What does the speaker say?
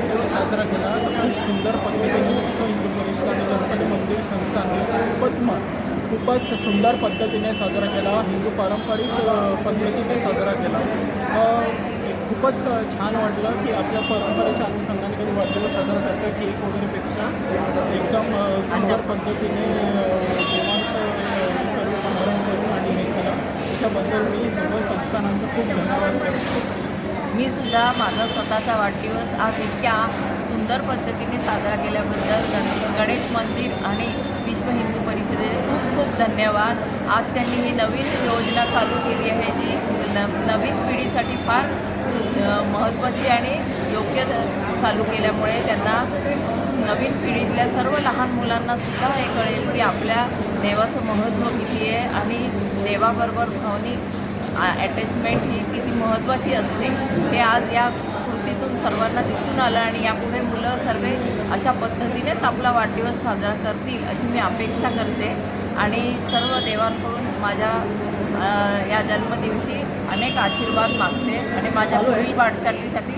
वाढदिवस साजरा केला. तर खूप सुंदर पद्धतीने हिंदू परिषद आणि गणपती मंदिर संस्थांनी खूपच म खूपच सुंदर पद्धतीने साजरा केला. हिंदू पारंपरिक पद्धतीने साजरा केला. खूपच छान वाटलं की आपल्या परंपरेच्या अनुषंगाने कधी वाढदिवस साजरा करतात केक वगैरेपेक्षा एकदम सुंदर पद्धतीने समारंभ करून आणि हे केलं. त्याच्याबद्दल मी दोघं संस्थानांचं खूप धन्यवाद करतो. मी सुद्धा माझा स्वतःचा वाढदिवस आज इतक्या सुंदर पद्धतीने साजरा केल्याबद्दल गणेश मंदिर आणि विश्व हिंदू परिषदेचे खूप खूप धन्यवाद. आज त्यांनी ही नवीन योजना चालू केली आहे जी न नवीन पिढीसाठी फार महत्त्वाची आणि योग्य चालू केल्यामुळे त्यांना नवीन पिढीतल्या सर्व लहान मुलांना सुद्धा हे कळेल की आपल्या देवाचं महत्त्व किती आहे आणि देवाबरोबर भावनिक अटॅचमेंट ही किती महत्त्वाची असते हे आज या कृतीतून सर्वांना दिसून आलं आणि यापुढे मुलं सर्व अशा पद्धतीनेच आपला वाढदिवस साजरा करतील अशी मी अपेक्षा करते. आणि सर्व देवांकडून माझ्या या जन्मदिवशी अनेक आशीर्वाद मागते आणि माझ्या पुढील वाटचालीसाठी